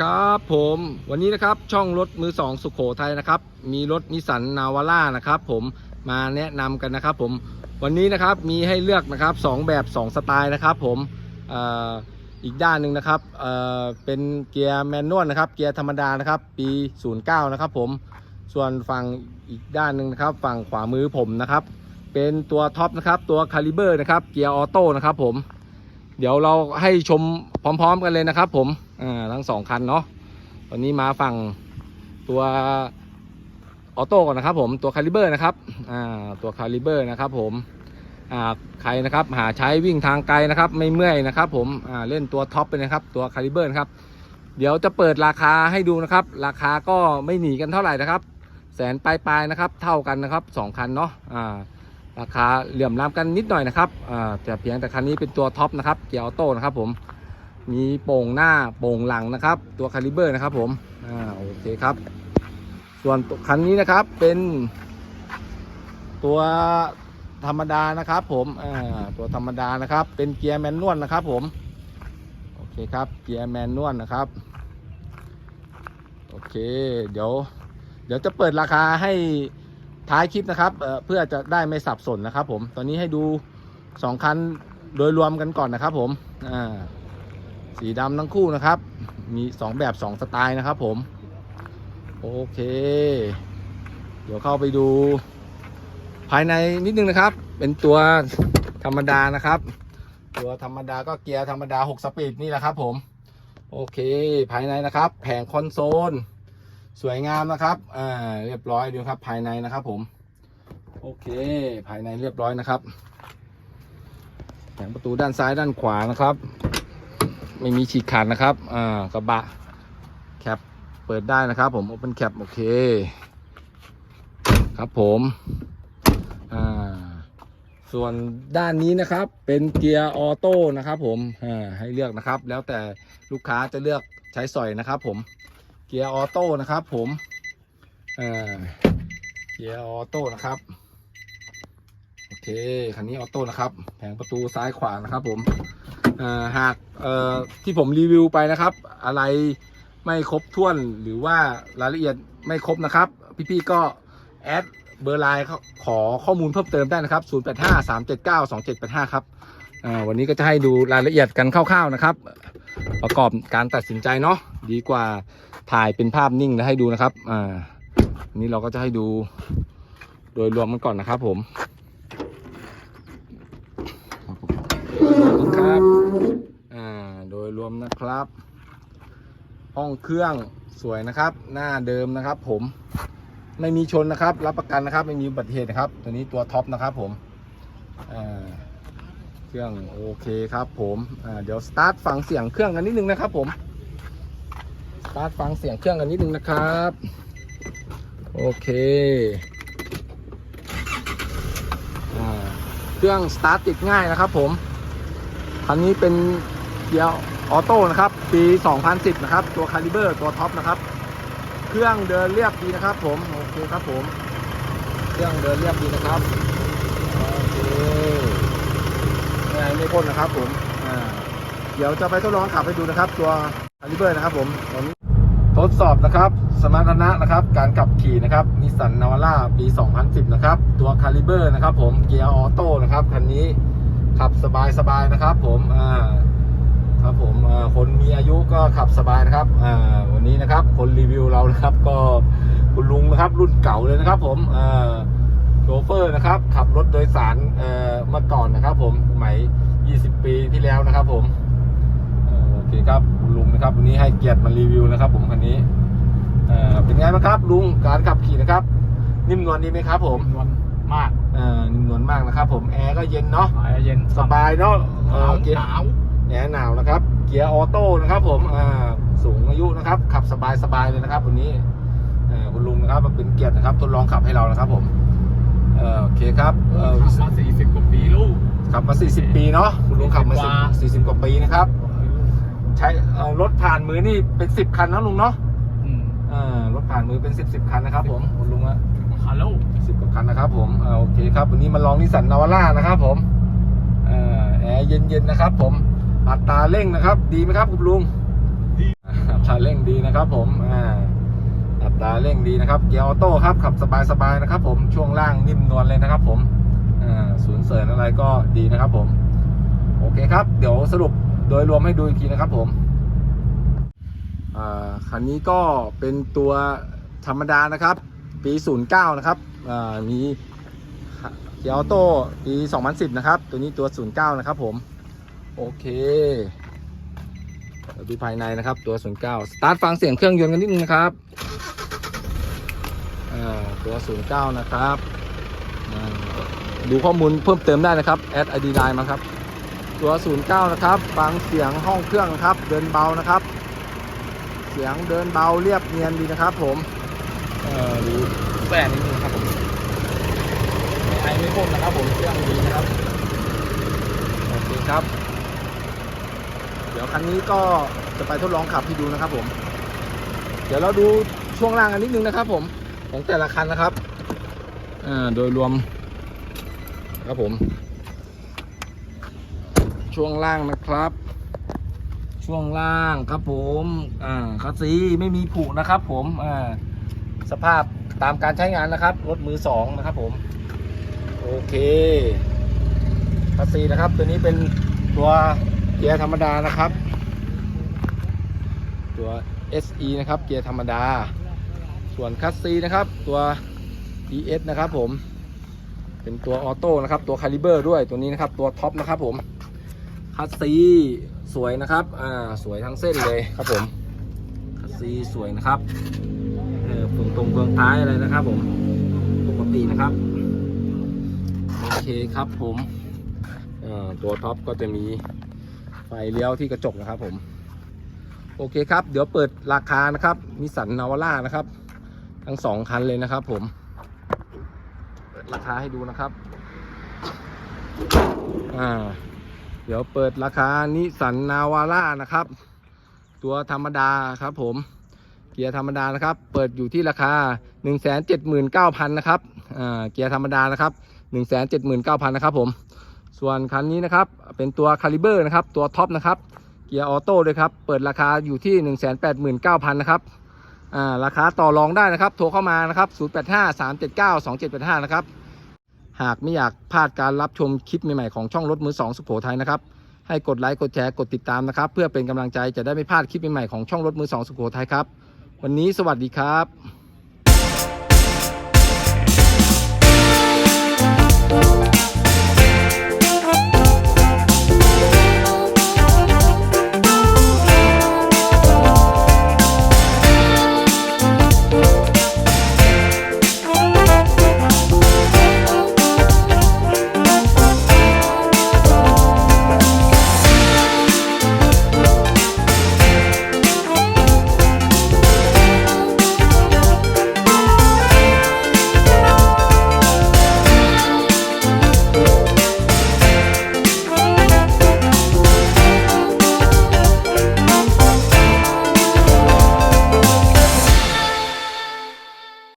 ครับผมวันนี้นะครับช่องรถมือสองสุขโขทัยนะครับ มีรถนิสสันนาวาร่านะครับผมมาแนะนำกันนะครับผมวันนี้นะครับมีให้เลือกนะครับสองแบบสองสไตล์นะครับผมอ,อีกด้านหนึ่งนะครับเเป็นเกียร์แมนนวลนะครับเกียร์ธรรมดานะครับปี 09 นะครับผมส่วนฝั่งอีกด้านหนึ่งนะครับ ฝั่งขวามือผมนะครับ เป็นตัวท็อปนะครับตัวคาลิเบอร์นะครับเกียร์ออโต้นะครับผม เดี๋ยวเราให้ชมพร้อม ๆ กันเลยนะครับ ผมอ่าทั้งสองคันเนาะตอนนี้มาฝั่งตัวออโต้ก่อนนะครับ ผมตัวคาลิเบอร์นะครับอ่าตัวคาลิเบอร์นะครับ ผมอ่าใครนะครับหาใช้วิ่งทางไกลนะครับ ไม่เมื่อยนะครับ ผมอ่าเล่นตัวท็อปไปนะครับ ตัวคาลิเบอร์นะครับ เดี๋ยวจะเปิดราคาให้ดูนะครับ ราคาก็ไม่หนีกันเท่าไหร่นะครับ แสนปลายๆนะครับ เท่ากันนะครับสองคันเนาะอ่า ราคาเหลื่อมล้ำกันนิดหน่อยนะครับอ่าแต่เพียงแต่คันนี้เป็นตัวท็อปนะครับเกียร์ออโต้นะครับผมมีโป่งหน้าโป่งหลังนะครับ ตัวคาลิเบอร์นะครับผมอ่าโอเคครับ ส่วนวคันนี้นะครับเป็น ตัวธรรมดานะครับผมอ่าตัวธรรมดานะครับ เป็นเกียร์แมนนวลนะครับผมโอเคครับเกียร์แมนนวลนะครับโอเค เดี๋ยว เดี๋ยวจะเปิดราคาให้ ท้ายคลิปนะครับเเพื่อจะได้ไม่สับสนนะครับ ผม ตอนนี้ให้ดูสองคันโดยรวมกันก่อนนะครับ ผมสีดำทั้งคู่นะครับ มีสองแบบสองสไตล์นะครับ ผม โอเค เดี๋ยวเข้าไปดู ภายในนิดนึงนะครับ เป็นตัวธรรมดานะครับ ตัวธรรมดาก็เกียร์ธรรมดา 6 สปีดนี่แหละครับ ผม โอเค ภายในนะครับ แผงคอนโซล สวยงามนะครับ อ่า เรียบร้อยดูครับ ภายในนะครับ ผม โอเค ภายในเรียบร้อยนะครับแผงประตูด้านซ้ายด้านขวานะครับ ไม่มีฉีกขาดนะครับ อ่า กระบะ แคป เปิดได้นะครับ ผม Open Cap โอเค ครับผม อ่า ส่วนด้านนี้นะครับ เป็นเกียร์ออโต้นะครับ ผม อ่า ให้เลือกนะครับ แล้วแต่ลูกค้าจะเลือกใช้สอยนะครับ ผม เกียร์ออโต้นะครับผมอ่าเกียร์ออโต้นะครับ โอเค คันนี้ออโต้นะครับ แผงประตูซ้ายขวานะครับผมหากที่ผมรีวิวไปนะครับ อะไรไม่ครบถ้วนหรือว่ารายละเอียดไม่ครบนะครับ พี่ๆก็แอดเบอร์ไลน์ขอข้อมูลเพิ่มเติมได้นะครับ 0853792785 ครับอ่า วันนี้ก็จะให้ดูรายละเอียดกันคร่าวๆนะครับ ประกอบการตัดสินใจเนาะดีกว่าถ่ายเป็นภาพนิ่งแล้วให้ดูนะครับอ่านี้เราก็จะให้ดูโดยรวมกันก่อนนะครับผมครับอ่าโดยรวมนะครับ ห้องเครื่องสวยนะครับ หน้าเดิมนะครับ ผมไม่มีชนนะครับ รับประกันนะครับ ไม่มีอุบัติเหตุนะครับ ตัวนี้ตัวท็อปนะครับ ผมอ่า เครื่องโอเคครับผมเดี๋ยวสตาร์ทฟังเสียงเครื่องกันนิดนึงนะครับผมสตาร์ทฟังเสียงเครื่องกันนิดนึงนะครับโอเคอเครื่องสตาร์ทติดง่ายนะครับผมคันนี้เป็นเกียร์ออโต้นะครับปี 2010 นะครับ ตัวคาลิเบอร์ตัวท็อปนะครับ เครื่องเดินเรียบดีนะครับ ผมโอเคครับผม เครื่องเดินเรียบดีนะครับโอเค ไม่ไม่พ่นนะครับผมอ่าเดี๋ยวจะไปทดลองขับให้ดูนะครับ ตัวคาลิเบอร์นะครับผมทดสอบนะครับสมรรถนะนะครับ การขับขี่นะครับนิสสันนาวาร่าปี 2010 นะครับ ตัวคาลิเบอร์นะครับผมเกียร์ออโต้นะครับคันนี้ขับสบายสบายๆนะครับ ผมอ่าครับผมคนมีอายุก็ขับสบายนะครับวันนี้นะครับ คนรีวิวเรานะครับ ก็คุณลุงนะครับ รุ่นเก่าเลยนะครับ ผมอ่า ชเฟอร์นะครับ ขับรถโดยสารเอ่อเมื่อก่อนนะครับ ผมสมัย 20 ปีที่แล้วนะครับ ผมเอ่อโอเคครับคุณลุงนะครับวันนี้ให้เกียรติมารีวิวนะครับ ผมคันนี้เอ่อเป็นไงบ้างครับ ลุงการขับขี่นะครับ นิ่มนวลดีไหมครับ ผมนวลมากเอ่อนิ่มนวลมากนะครับ ผมแอร์ก็เย็นเนาะแอร์เย็นสบายเนาะหเอนาอวเกียร์หนาวแอร์หนาวนะครับ เกียร์ออโต้นะครับ ผมอ่าสูงอายุนะครับ ขับสบายสบายเลยนะครับ วันนี้เอ่อคุณลุงนะครับมาเป็นเกียรตินะครับทดลองขับให้เรานะครับ ผม เอ่อโอเคครับเอ่อขับมาสี่สิบกว่าปีลูกขับมา 40 ปีเนาะคุณลุงขับมา40กว่า10 40 กว่าปีนะครับ ใช้เอ่อรถผ่านมือนี่เป็น 10 คันนะลุงเนาะอืมเอ่อรถผ่านมือเป็น 10 10 คันนะครับ ผมคุณลุงอะคาร์โล10กว่าคันนะครับ ผมเอ่อโอเคครับวันนี้มาลองนิสสันนาวาร่านะครับ ผมเอ่อแอร์เย็นๆนะครับ ผมอัตราเร่งนะครับ ดีไหมครับคุณลุงดีอ่าภราเร่งดีนะครับ ผมอ่าอั ตาเร่งดีนะครับ เกียร์ออโต้ครับ ขับสบายๆนะครับผม ช่วงล่างนิ่มนวลเลยนะครับผมศูนย์เสริญอะไรก็ดีนะครับผม โอเคครับ เดี๋ยวสรุปโดยรวมให้ดูอีกทีนะครับผมอ่าคันนี้ก็เป็นตัวธรรมดานะครับ ปี 09 นะครับอ่ามีเกียร์ออโต้ปี 2010 นะครับ ตัวนี้ตัว 09 นะครับผม โอเคเดี๋ยวดูภายในนะครับตัว 09 สตาร์ทฟังเสียงเครื่องยนต์กันนิดนึงนะครับ ตัว 09 นะครับ ดูข้อมูลเพิ่มเติมได้นะครับ แอดไอดีไลน์มาครับ ตัว 09 นะครับ ฟังเสียงห้องเครื่องครับ เดินเบานะครับ เสียงเดินเบาเรียบเนียนดีนะครับผมดูแฝงนิดนึงครับผมไอไม่พ่นนะครับผมเครื่องดีนะครับโอเคครับ เดี๋ยวคันนี้ก็จะไปทดลองขับให้ดูนะครับผม เดี๋ยวเราดูช่วงล่างกันนิดนึงนะครับผม ของแต่ละคันนะครับอ่าโดยรวมครับผม ช่วงล่างนะครับ ช่วงล่างครับผมอ่าคัสซีไม่มีผุนะครับผมอ่าสภาพตามการใช้งานนะครับรถมือสองนะครับผม โอเคคัสซีนะครับ ตัวนี้เป็นตัวเกียร์ธรรมดานะครับ ตัว SE นะครับเกียร์ธรรมดา ส่วนคัสซีนะครับตัว ES นะครับผม เป็นตัวออโต้นะครับตัวคาลิเบอร์ด้วยตัวนี้นะครับตัวท็อปนะครับผมคัสซีสวยนะครับอ่าสวยทั้งเส้นเลยครับผมคัสซีสวยนะครับเออเฟืองตรงเฟืองท้ายอะไรนะครับผมปกตินะครับโอเคครับผมตัวท็อปก็จะมีไฟเลี้ยวที่กระจกนะครับผม โอเคครับ เดี๋ยวเปิดราคานะครับมิสันนาวาร่านะครับ ทั้งสองคันเลยนะครับผมเปิดราคาให้ดูนะครับ อ่า เดี๋ยวเปิดราคานิสันนาวาร่านะครับ ตัวธรรมดาครับผม เกียร์ธรรมดานะครับ เปิดอยู่ที่ราคา 179,000นะครับ อ่า เกียร์ธรรมดานะครับ 179,000นะครับผม ส่วนคันนี้นะครับ เป็นตัวคาลิเบอร์นะครับ ตัวท็อปนะครับ เกียร์ออโต้ด้วยครับ เปิดราคาอยู่ที่ 189,000นะครับ อ่าราคาต่อรองได้นะครับ โทรเข้ามานะครับ 0853792785 นะครับ หากไม่อยากพลาดการรับชมคลิปใหม่ๆของช่องรถมือสองสุโขทัยนะครับ ให้กดไลค์กดแชร์กดติดตามนะครับ เพื่อเป็นกำลังใจจะได้ไม่พลาดคลิปใหม่ๆของช่องรถมือสองสุโขทัยครับ วันนี้สวัสดีครับ